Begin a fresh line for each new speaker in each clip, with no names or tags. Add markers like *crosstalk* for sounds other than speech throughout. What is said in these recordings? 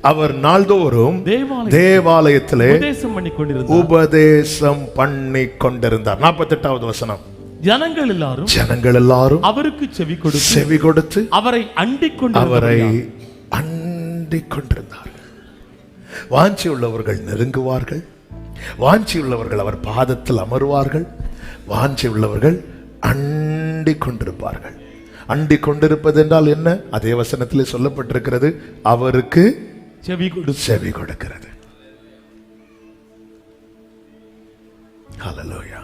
அவர் நாள்தோறும் தேவாலயத்திலே
உபதேசம் பண்ணி கொண்டிருந்தார்
உபதேசம் பண்ணி கொண்டிருந்தார் நாற்பத்தி எட்டாவது வசனம்.
ஜனங்கள் எல்லாரும்
ஜனங்கள் எல்லாரும்
அவருக்கு செவி கொடுத்து
செவி கொடுத்து
அவரை அண்டிக்
அவரை
கொண்டு
அண்டிக் கொண்டிருந்தார்கள். வாஞ்சி உள்ளவர்கள் நெருங்குவார்கள். வாஞ்சி உள்ளவர்கள் அவர் பாதத்தில் அமருவார்கள். வாஞ்சி உள்ளவர்கள் அண்டிக் கொண்டிருப்பார்கள். அண்டிக் கொண்டிருப்பது என்றால் என்ன? அதே வசனத்திலே சொல்லப்பட்டிருக்கிறது அவருக்கு
செவி கொடு.
செவி கொடுக்கிறது. ஹலலோயா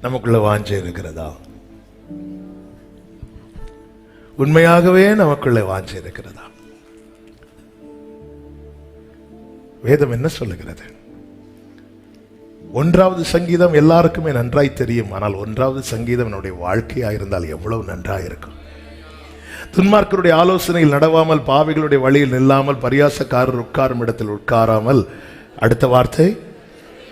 நமக்குள்ள வாஞ்சை இருக்கிறதா? உண்மையாகவே நமக்குள்ள வாஞ்சை இருக்கிறதா? வேதம் என்ன சொல்லுகிறது? ஒன்றாவது சங்கீதம் எல்லாருக்குமே நன்றாய் தெரியும் ஆனால் ஒன்றாவது சங்கீதம் என்னுடைய வாழ்க்கையா இருந்தால் எவ்வளவு நன்றாக இருக்கும் துன்மார்க்கருடைய ஆலோசனையில் நடவாமல் பாவிகளுடைய வழியில் நில்லாமல் பரியாசக்காரர் உட்காரும் இடத்தில் உட்காராமல் அடுத்த வார்த்தை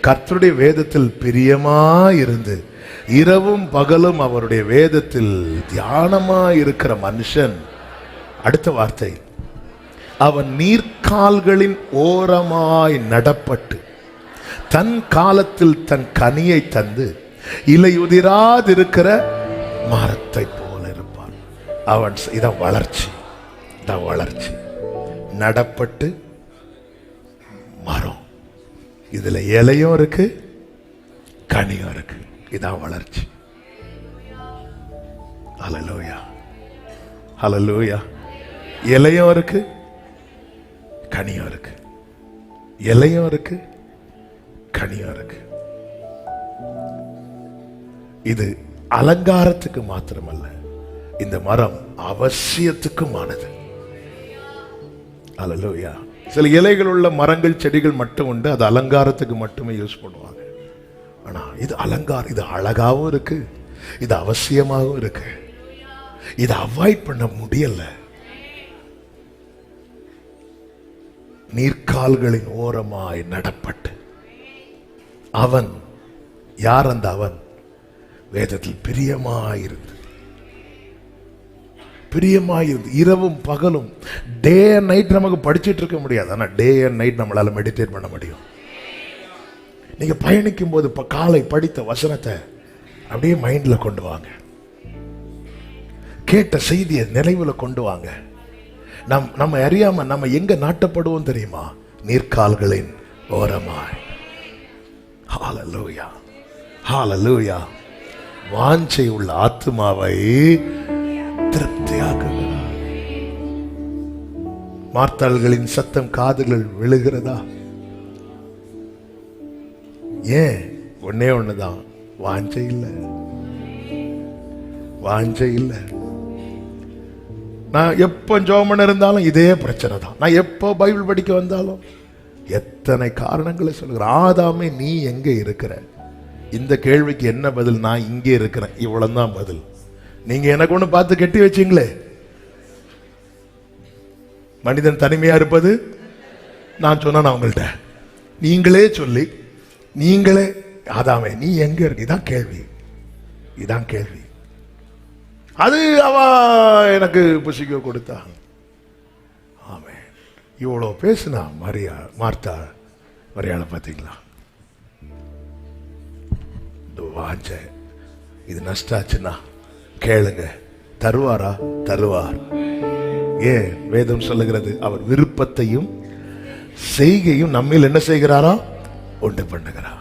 கர்த்தருடைய வேதத்தில் பிரியமாயிருந்து இரவும் பகலும் அவருடைய வேதத்தில் தியானமா இருக்கிற மனுஷன். அடுத்த வார்த்தை அவன் நீர்க்கால்களின் ஓரமாய் நடப்பட்டு தன் காலத்தில் தன் கனியை தந்து இலையுதிராதிருக்கிற மரத்தை அவன் இதான் வளர்ச்சி. இதான் வளர்ச்சி. நடப்பட்டு மரம். இதில் இலையும் இருக்கு கனியும் இருக்கு. இதான் வளர்ச்சி. ஹalleluya ஹalleluya இலையும் இருக்கு கனியும் இருக்கு. இலையும் இருக்கு கனியும் இருக்கு. இது அலங்காரத்துக்கு மாத்திரமல்ல. இந்த மரம் அவசியத்துக்குமானது. அலலோயா சில இலைகள் உள்ள மரங்கள் செடிகள் மட்டும் உண்டு. அது அலங்காரத்துக்கு மட்டுமே யூஸ் பண்ணுவாங்க. ஆனா இது அலங்காரம் இது அழகாவும் இருக்கு. இது அவசியமாகவும் இருக்கு. இதை அவாய்ட் பண்ண முடியல. நீர்க்கால்களின் ஓரமாய் நடப்பட்டு. அவன் யார் அந்த அவன்? வேதத்தில் பிரியமாயிருந்து பிரியமாயிருந்து இரவும் பகலும் டே அண்ட் நைட் நமக்கு படிச்சிட்டு இருக்க முடியாது. ஆனா டே அண்ட் நைட் நம்மளால மெடிடேட் பண்ண முடியும். நீங்க பயணிக்கும் போது இப்போ காலை படித்த வசனத்தை அப்படியே மைண்ட்ல கொண்டு வாங்க. கேட்ட செய்தியை நினைவுல கொண்டு வாங்க. நம் நம்ம அறியாம நம்ம எங்க நாட்டப்படுவோம் தெரியுமா? நீர்கால்களின் ஓரமாய். ஹாலலூயா ஹாலலூயா வாஞ்சை உள்ள ஆத்துமாவை திருப்தியாக்குகிறார் மார்த்தாள்களின் சத்தம் காதுகள் விழுகிறதா? ஏன்? ஒன்னே ஒண்ணுதான். வாஞ்சை இல்லை. வாஞ்சை இல்லை. நான் எப்போ ஜோமன் இருந்தாலும் இதே பிரச்சனை தான். நான் எப்போ பைபிள் படிக்க வந்தாலும் எத்தனை காரணங்களை சொல்கிறேன் ஆதாமே நீ எங்கே இருக்கிற? இந்த கேள்விக்கு என்ன பதில்? நான் இங்கே இருக்கிறேன். இவ்வளவுதான் பதில். நீங்க எனக்கு ஒன்று பார்த்து கெட்டி வச்சீங்களே. மனிதன் தனிமையா இருப்பது? நான் சொன்னேன் அவங்கள்ட்ட நீங்களே சொல்லி நீங்களே அதாமே நீ எங்க இருக்கு இதான் கேள்வி. இதான் கேள்வி. அது அவ எனக்கு புசிக்க கொடுத்தா. ஆமே. இவ்வளோ பேசுனா மரியா மார்த்தா மரியாதை பார்த்தீங்களா? வாஞ்ச இது நஷ்டாச்சுன்னா கேளுங்க. தருவாரா? தருவார். ஏன் வேதம் சொல்லுகிறது அவர் விருப்பத்தையும் செய்கையும் நம்மில் என்ன செய்கிறாரா? உண்டு பண்ணுகிறார்.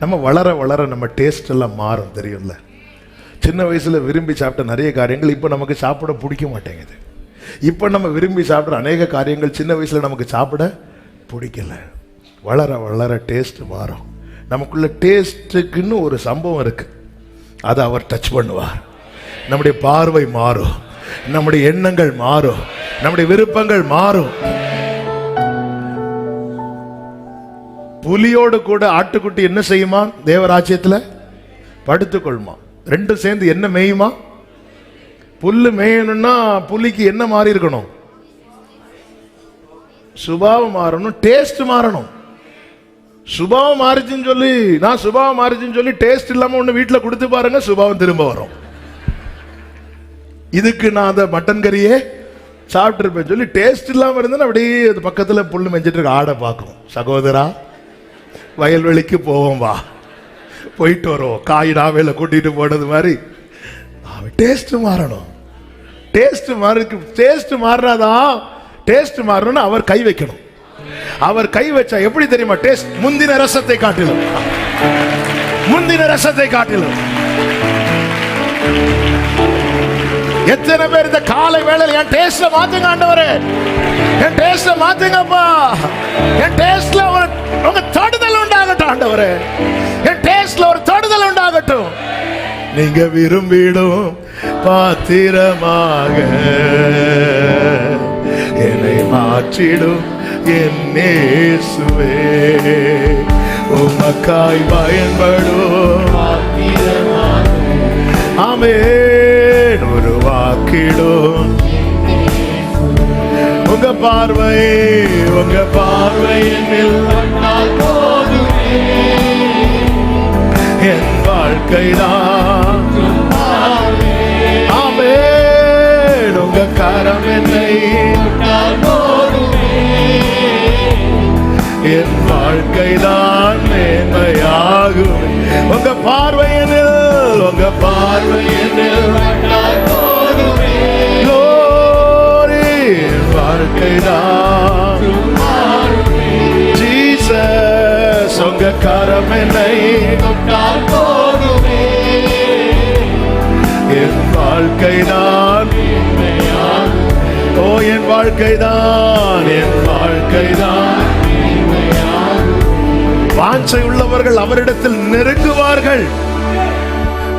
நம்ம வளர வளர நம்ம டேஸ்ட் எல்லாம் மாறும் தெரியும்ல? சின்ன வயசுல விரும்பி சாப்பிட்ட நிறைய காரியங்கள் இப்போ நமக்கு சாப்பிட பிடிக்க மாட்டேங்குது. இப்போ நம்ம விரும்பி சாப்பிட்ற அநேக காரியங்கள் சின்ன வயசுல நமக்கு சாப்பிட பிடிக்கல. வளர வளர டேஸ்ட் மாறும். நமக்குள்ள டேஸ்ட்டுக்குன்னு ஒரு சம்பவம் இருக்கு. அதை அவர் டச் பண்ணுவார். நம்முடைய பார்வை மாறும். நம்முடைய எண்ணங்கள் மாறும். நம்முடைய விருப்பங்கள் மாறும். புலியோடு கூட ஆட்டுக்குட்டி என்ன செய்யுமா? தேவராஜ்யத்தில்? படுத்துக்கொள்மா. ரெண்டும் சேர்ந்து என்ன மேயுமா? புல்லு மேயணும்னா புலிக்கு என்ன மாறி இருக்கணும்? சுபாவம் மாறணும் டேஸ்ட் மாறணும். சுபாவம் மாறிச்சுன்னு சொல்லி நான் சுபாவம் மாறிச்சுன்னு சொல்லி டேஸ்ட் இல்லாம ஒண்ணு வீட்டுல கொடுத்து பாருங்க சுபாவம் திரும்ப வரும். இதுக்கு நான் அந்த மட்டன் கறியே சாப்பிட்ருப்பேன் சொல்லி டேஸ்ட் இல்லாமல் இருந்தால் அப்படியே அது பக்கத்தில் புல்லு மெஞ்சிட்டு இருக்க. ஆடை பார்க்கும் சகோதரா வயல்வெளிக்கு போவோம் வா. போயிட்டு வருவோம். காய் நாவையில் கூட்டிகிட்டு போனது மாதிரி. டேஸ்ட்டு மாறணும். டேஸ்ட் மாறி டேஸ்ட் மாறினாதான் டேஸ்ட் மாறணும்னு அவர் கை வைக்கணும். அவர் கை வச்சா எப்படி தெரியுமா? டேஸ்ட் முந்தின ரசத்தை காட்டிலும். முந்தின ரசத்தை காட்டிலும். எத்தனை பேர் இந்த காலை வேளையில் என் டேஸ்ட்ல மாத்துங்க ஆண்டவரே. என் டேஸ்ட்ல மாத்துங்கப்பா. என் டேஸ்ட்ல ஒரு உங்க தடுதல் உண்டாகட்டும் ஆண்டவரே. என் டேஸ்ட்ல ஒரு தடுதல் உண்டாகட்டும். நீங்க விரும்பிடும் பாத்திரமாக என்னை மாற்றிடும் என் நேசுவே உமக்காய் பயன்படும். ஆமே உருவாக்கிடும் உங்க பார்வை உங்க பார்வை என் வாழ்க்கைதான். ஆமென். உங்க கரம் என்னை என் வாழ்க்கைதான் மேன்மையாகும். உங்க பார்வையனில் உங்க பார்வை என் ஜீசஸ் உங்க கரம் என்னை தொட்டால் போதுமே என் வாழ்க்கைதான். ஓ என் வாழ்க்கைதான். என் வாஞ்சை உள்ளவர்கள் அவரிடத்தில் நெருங்குவார்கள்.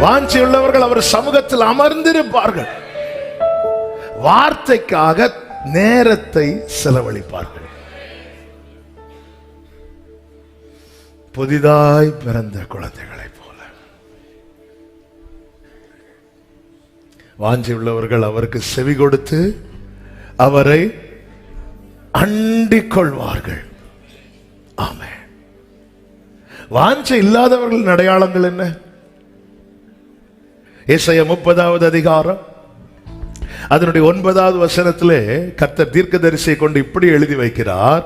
வாஞ்சி உள்ளவர்கள் அவர் சமூகத்தில் அமர்ந்திருப்பார்கள். வார்த்தைக்காக நேரத்தை செலவழிப்பார்கள். புதிதாய் பிறந்த குழந்தைகளைப் போல. வாஞ்சி உள்ளவர்கள் அவருக்கு செவி கொடுத்து அவரை அண்டிக் கொள்வார்கள். ஆமே வாஞ்சை இல்லாதவர்கள் அடையாளங்கள் என்ன? இசைய முப்பதாவது அதிகாரம் அதனுடைய ஒன்பதாவது வசனத்திலே கர்த்தர் தீர்க்கதரிசியை கொண்டு இப்படி எழுதி வைக்கிறார்.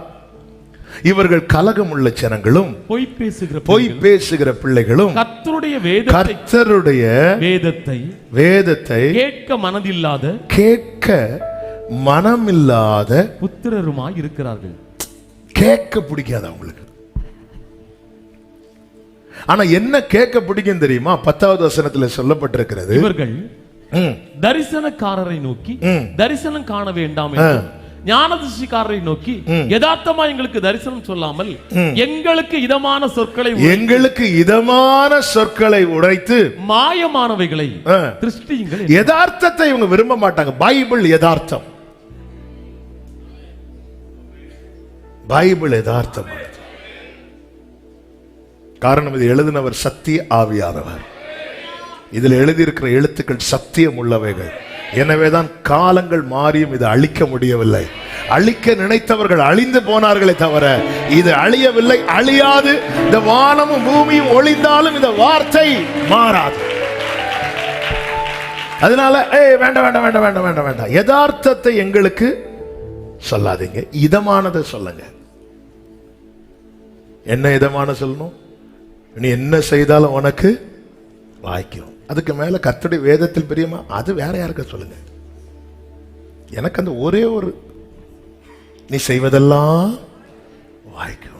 இவர்கள் கலகம் உள்ள ஜனங்களும்
பொய் பேசுகிற
பொய் பேசுகிற பிள்ளைகளும்
கர்த்தருடைய வேதத்தை
கர்த்தருடைய
வேதத்தை
வேதத்தை
கேட்க மனதில்லாத
கேட்க மனமில்லாத
புத்திரருமாய் இருக்கிறார்கள்.
கேட்க பிடிக்காது அவங்களுக்கு. ஆனா என்ன கேட்க பிடிக்கும் தெரியுமா? பத்தாவது வசனத்துல சொல்லப்பட்டிருக்கிறது.
இவர்கள் தரிசனக்காரரை நோக்கி. தரிசனம் காண வேண்டாம் என்றும் ஞானதிருஷ்டிக்காரரை நோக்கி யதார்த்தமா எங்களுக்கு தரிசனம் சொல்லாமல் எங்களுக்கு இதமான சொற்களை
எங்களுக்கு இதமான சொற்களை உடைத்து
மாயமானவைகளை
ஆ.
திருஷ்டியுங்கள்
யதார்த்தத்தை இவங்க விரும்ப மாட்டாங்க. பைபிள் யதார்த்தம். பைபிள் யதார்த்தமானது காரணம் இது எழுதினவர் சத்திய ஆவியானவர். இதில் எழுதியிருக்கிற எழுத்துக்கள் சத்தியம் உள்ளவைகள். எனவேதான் காலங்கள் மாறியும் இது அழிக்க முடியவில்லை. அழிக்க நினைத்தவர்கள் அழிந்து போனார்களே தவிர இது அழியவில்லை. அழியாது. இந்த வானமும் பூமியும் ஒளிந்தாலும் இந்த வார்த்தை மாறாது. அதனால ஏய் வேண்டாம் வேண்டாம் வேண்டாம் வேண்டாம் வேண்டாம் வேண்டாம். யதார்த்தத்தை எங்களுக்கு சொல்லாதீங்க. இதமானதை சொல்லுங்க. என்ன இதமான சொல்லணும்? நீ என்ன செய்தாலும் உனக்கு வாய்க்கும். அதுக்கு மேல கர்த்தருடைய வேதத்தில் பிரியமா? அது வேற யாருக்க சொல்லுங்க. எனக்கு அந்த ஒரே ஒரு நீ செய்வதெல்லாம் வாய்க்கும்.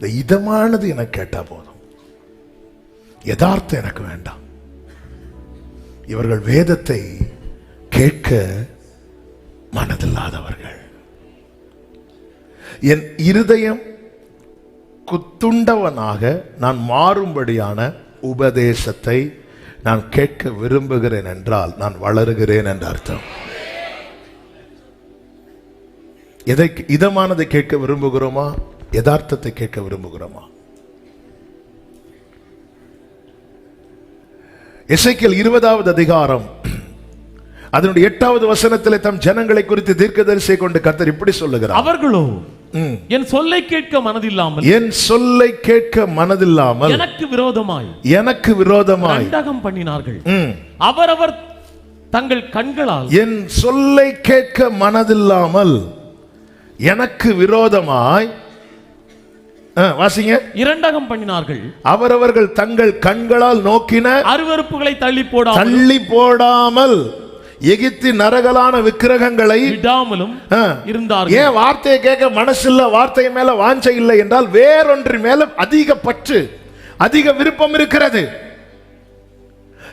இந்த இதமானது எனக்கு கேட்டால் போதும். யதார்த்தம் எனக்கு வேண்டாம். இவர்கள் வேதத்தை கேட்க மனதில்லாதவர்கள். என் இருதயம் குத்துண்டவனாக நான் மாறும்படியான உபதேசத்தை நான் கேட்க விரும்புகிறேன் என்றால் நான் வளருகிறேன் என்ற அர்த்தம். எதை இதமானதை கேட்க விரும்புகிறோமா? யதார்த்தத்தை கேட்க விரும்புகிறோமா? இசைக்கல் இருபதாவது அதிகாரம். அதனுடைய எட்டாவது வசனத்திலே தம் ஜனங்களை குறித்து தீர்க்கதரிசியை கொண்டு கர்த்தர் இப்படி சொல்லுகிறார். அவர்களும்
என் சொல்லை கேட்க மனதில்லாமல்
என் சொல்லை கேட்க மனதில்லாமல்
எனக்கு விரோதமாய்
எனக்கு விரோதமாய்
கண்டகம் பண்ணினார்கள். அவரவர் தங்கள் கண்களால்
என் சொல்லை கேட்க மனதில்லாமல் எனக்கு விரோதமாய் வாசிங்க.
இரண்டகம் பண்ணினார்கள்.
அவரவர்கள் தங்கள் கண்களால் நோக்கின
அருவருப்புகளை தள்ளி போடாமல்
தள்ளி போடாமல் எகிப்தி நரகலான விக்கிரகங்களை
விடாமலும்
ஆ,
இருந்தார்கள்.
ஏன் வார்த்தையை கேட்க மனசில்ல வார்த்தை மேல வாஞ்சை இல்லை என்றால் வேறொன்று மேல அதிக பற்று அதிக விருப்பம் இருக்கிறது.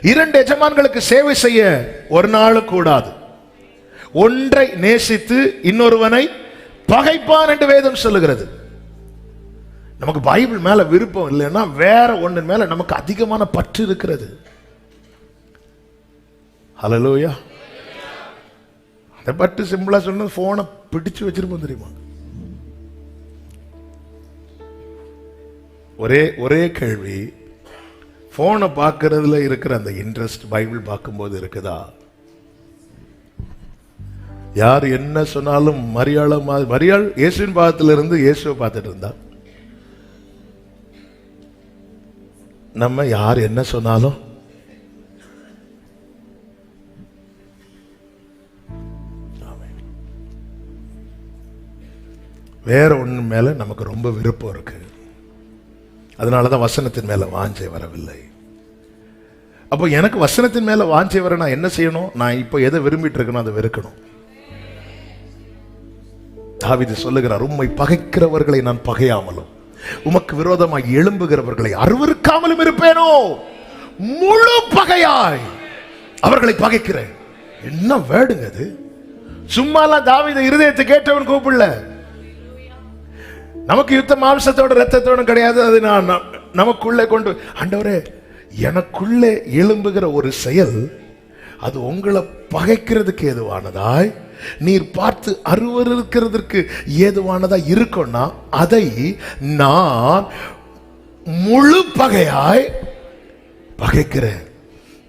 இரண்டு எஜமான்களுக்கு சேவை செய்ய ஒரு நாள் கூடாது. ஒன்றை நேசித்து இன்னொருவனை பகைப்பான் என்று வேதம் சொல்லுகிறது. நமக்கு பைபிள் மேல விருப்பம் இல்லைன்னா வேற ஒன்று மேல நமக்கு அதிகமான பற்று இருக்கிறது. ஹalleluya. அதை பட்டு சிம்பிளாக சொன்ன ஃபோனை பிடிச்சு வச்சிருப்போம் தெரியுமா? ஒரே ஒரே கேள்வி ஃபோனை பார்க்கறதுல இருக்கிற அந்த இன்ட்ரெஸ்ட் பைபிள் பார்க்கும்போது இருக்குதா? யார் என்ன சொன்னாலும் மரியாள மா- மரியாள் இயேசுவின் பாகத்திலிருந்து இயேசுவை பார்த்துட்டு இருந்தா? நம்ம யார் என்ன சொன்னாலும் வேற ஒன்று மேலே நமக்கு ரொம்ப விருப்பம் இருக்குது அதனால தான் வசனத்தின் மேலே வாஞ்சை வரவில்லை. அப்போ எனக்கு வசனத்தின் மேலே வாஞ்சை வர நான் என்ன செய்யணும்? நான் இப்போ எதை விரும்பிட்டு இருக்கணும் அதை வெறுக்கணும். தாவீது சொல்லுகிறார் உண்மை பகைக்கிறவர்களை நான் பகையாமலும் உமக்கு விரோதமாய் எழும்புகிறவர்களை அருவருக்காமலும் இருப்பேனோ? முழு பகையாய் அவர்களை பகைக்கிறேன். என்ன வேடுங்க அது? சும்மாலாம் தாவித இருதயத்தை கேட்டவன் கூப்பிடல. நமக்கு யுத்த மாம்சத்தோட ரத்தத்தோட கிடையாது. அது நான் நமக்குள்ளே கொண்டு ஆண்டவரே எனக்குள்ளே எழும்புகிற ஒரு செயல் அது உங்களை பகைக்கிறதுக்கு ஏதுவானதாய் நீர் பார்த்து அருவருக்கிறதுக்கு ஏதுவானதா இருக்கும்னா அதை நான் முழு பகையாய் பகைக்கிறேன்.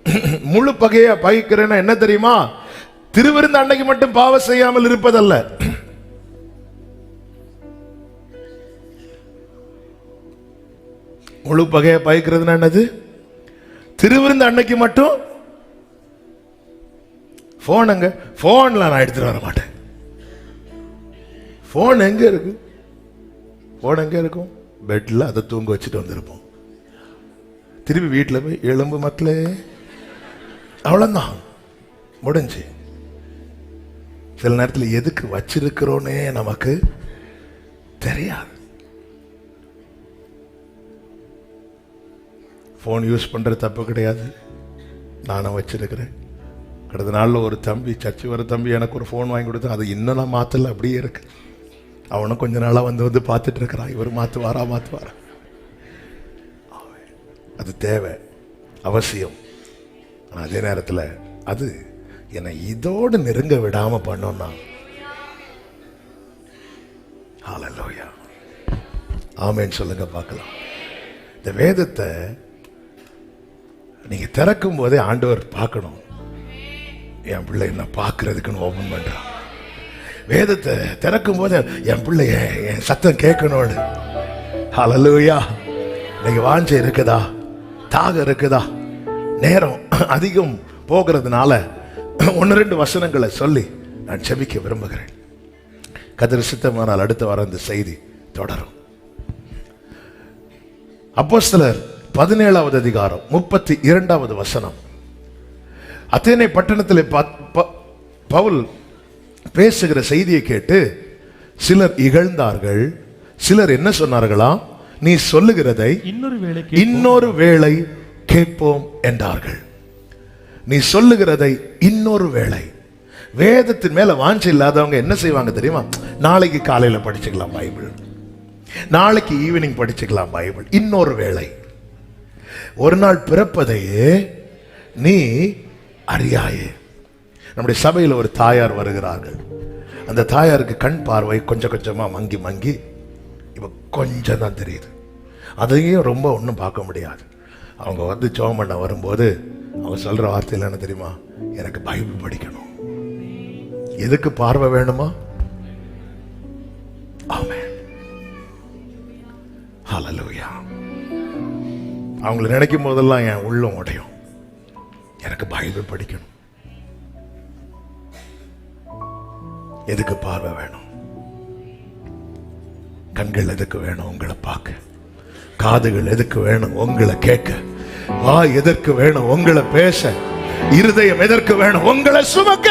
*clears throat* முழு பகையா பகைக்கிறேன்னா என்ன தெரியுமா? திருவிருந்த அன்னைக்கு மட்டும் பாவம் செய்யாமல் இருப்பதல்ல. முழு பகையை பயக்கிறதுனா என்னது? திருவிருந்த அன்னைக்கு மட்டும்? போன் எங்க? போன்ல நான் எடுத்துட்டு வர மாட்டேன். போன் எங்க இருக்கு? போன் எங்க இருக்கும்? பெட்ல அதை தூங்க வச்சுட்டு வந்திருப்போம். திருப்பி வீட்டில் போய் எலும்பு மக்களே. அவ்வளோதான் முடிஞ்சு. சில நேரத்தில் எதுக்கு வச்சிருக்கிறோன்னே நமக்கு தெரியாது. ஃபோன் யூஸ் பண்ணுறது தப்பு கிடையாது. நானும் வச்சிருக்கிறேன். கடந்த நாளில் ஒரு தம்பி சர்ச்சு வர தம்பி எனக்கு ஒரு ஃபோன் வாங்கி கொடுத்தா அது இன்னும் நான் மாற்றல அப்படியே இருக்கு. அவனும் கொஞ்ச நாளாக வந்து வந்து பார்த்துட்டு இருக்கிறான். இவர் மாற்றுவாரா மாற்றுவாரா அது தேவை அவசியம். ஆனால் அதே நேரத்தில் அது என்னை இதோடு நெருங்க விடாமல் பண்ணோம்னா. ஹalleluya ஆமென் சொல்லுங்க பார்க்கலாம். இந்த வேதத்தை நீங்க திறக்கும் போதே ஆண்டவர் பார்க்கணும். என் பிள்ளை என்ன பார்க்கறதுக்குன்னு ஓபன் பண்ணுறான் வேதத்தை திறக்கும் போது என் பிள்ளை என் சத்தம் கேட்கணும்னு. ஹலலூயா இன்னைக்கு வாஞ்சை இருக்குதா? தாக இருக்குதா? நேரம் அதிகம் போகிறதுனால ஒன்று ரெண்டு வசனங்களை சொல்லி நான் செபிக்க விரும்புகிறேன். கதிர் சித்தமானால் அடுத்த வாரம் இந்த செய்தி தொடரும். அப்போ சிலர் பதினேழாவது அதிகாரம் முப்பத்தி இரண்டாவது வசனம். அத்தேனை பட்டணத்தில் பவுல் பேசுகிற செய்தியை கேட்டு சிலர் இகழ்ந்தார்கள். சிலர் என்ன சொன்னார்களாம் நீ சொல்லுகிறதை
இன்னொரு வேலைக்கு
இன்னொரு வேளை கேட்போம் என்றார்கள். நீ சொல்லுகிறதை இன்னொரு வேளை. வேதத்தின் மேல வாஞ்சை இல்லாதவங்க என்ன செய்வாங்க தெரியுமா? நாளைக்கு காலையில படிச்சுக்கலாம் பைபிள். நாளைக்கு ஈவினிங் படிச்சுக்கலாம் பைபிள். இன்னொரு வேளை. ஒரு நாள் பிறப்பதையே நீ அறியாயே. நம்முடைய சபையில் ஒரு தாயார் வருகிறார்கள். அந்த தாயாருக்கு கண் பார்வை கொஞ்சம் கொஞ்சமா மங்கி மங்கி இப்போ கொஞ்சம் தான் தெரியுது. அதையும் ரொம்ப ஒன்றும் பார்க்க முடியாது. அவங்க வந்து ஜெபம் பண்ண வரும்போது அவங்க சொல்ற வார்த்தையில் என்ன தெரியுமா? எனக்கு பைபிள் படிக்கணும். எதுக்கு பார்வை வேணுமா? ஆமே ஹலலூயா அவங்கள நினைக்கும் போதெல்லாம் என் உள்ளம் உடையும். எனக்கு பைபிள் படிக்கணும். எதுக்கு பார்வை வேணும்? கண்கள் எதுக்கு வேணும் உங்களை பார்க்க? காதுகள் எதுக்கு வேணும் உங்களை கேட்க? வா எதற்கு வேணும் உங்களை பேச? இருதயம் எதற்கு வேணும் உங்களை சுமக்க?